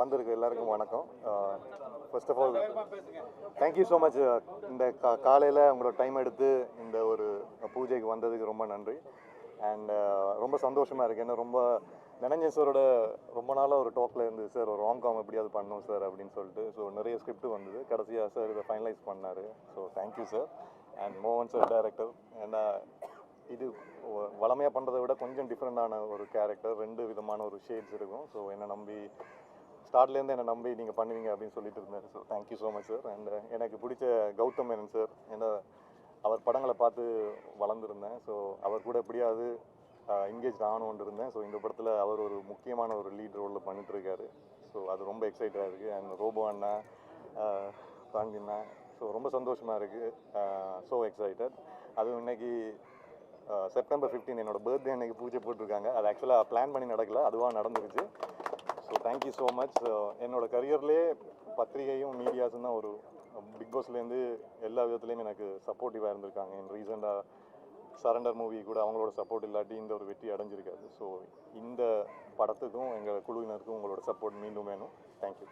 வந்திருக்கு எல்லாருக்கும் வணக்கம். First of all thank you so much இந்த கா காலையில் உங்களோட டைம் எடுத்து இந்த ஒரு பூஜைக்கு வந்ததுக்கு ரொம்ப நன்றி. அண்ட் ரொம்ப சந்தோஷமாக இருக்குது ஏன்னா ரொம்ப நினைஞ்சேன் சாரோட ரொம்ப நாளாக ஒரு டாக்ல இருந்து சார் ஒரு ராம்காம் எப்படியாவது பண்ணணும் சார் அப்படின்னு சொல்லிட்டு ஸோ நிறைய ஸ்கிரிப்ட் வந்தது. கடைசியாக சார் இதை ஃபைனலைஸ் பண்ணார். So thank you sir and மோகன் சார் டேரக்டர் ஏன்னா இது வளமையாக பண்ணுறதை விட கொஞ்சம் டிஃப்ரெண்டான ஒரு கேரக்டர் ரெண்டு விதமான ஒரு ஷேட்ஸ் இருக்கும். ஸோ என்னை நம்பி ஸ்டார்ட்லேருந்து என்னை நம்பி நீங்கள் பண்ணுவீங்க அப்படின்னு சொல்லிட்டு இருந்தார். So thank you so much sir and எனக்கு பிடிச்ச கௌதம் மேனன் சார் ஏன்னா அவர் படங்களை பார்த்து வளர்ந்துருந்தேன். ஸோ அவர் கூட எப்படியாவது uh, என்கேஜ் ஆகணும்னு இருந்தேன். ஸோ இந்த படத்தில் அவர் ஒரு முக்கியமான ஒரு லீட் ரோலில் பண்ணிட்டுருக்காரு. ஸோ அது ரொம்ப எக்ஸைட்டாக இருக்குது அண்ட் ரோபோ அண்ணா uh, பாண்டி அண்ணா ஸோ ரொம்ப சந்தோஷமாக இருக்குது ஸோ uh, எக்ஸைட்டட் அதுவும் இன்னைக்கு செப்டம்பர் 15 என்னோட பர்த்டே அன்னைக்கு பூஜை போட்டிருக்காங்க. அது ஆக்சுவலாக பிளான் பண்ணி நடக்கல. அதுவாக நடந்துருச்சு. ஸோ தேங்க்யூ ஸோ மச் என்னோட கரியர்லேயே பத்திரிகையும் மீடியாஸும் தான் ஒரு பிக் பாஸ்லேருந்து எல்லா விதத்துலேயும் எனக்கு சப்போர்ட்டிவாக இருந்திருக்காங்க. என் ரீசெண்டாக சரண்டர் மூவி கூட அவங்களோட சப்போர்ட் இல்லாட்டி இந்த ஒரு வெற்றி அடைஞ்சிருக்காது. ஸோ இந்த படத்துக்கும் எங்கள் குழுவினருக்கும் உங்களோட சப்போர்ட் மீண்டும் வேணும். தேங்க்யூ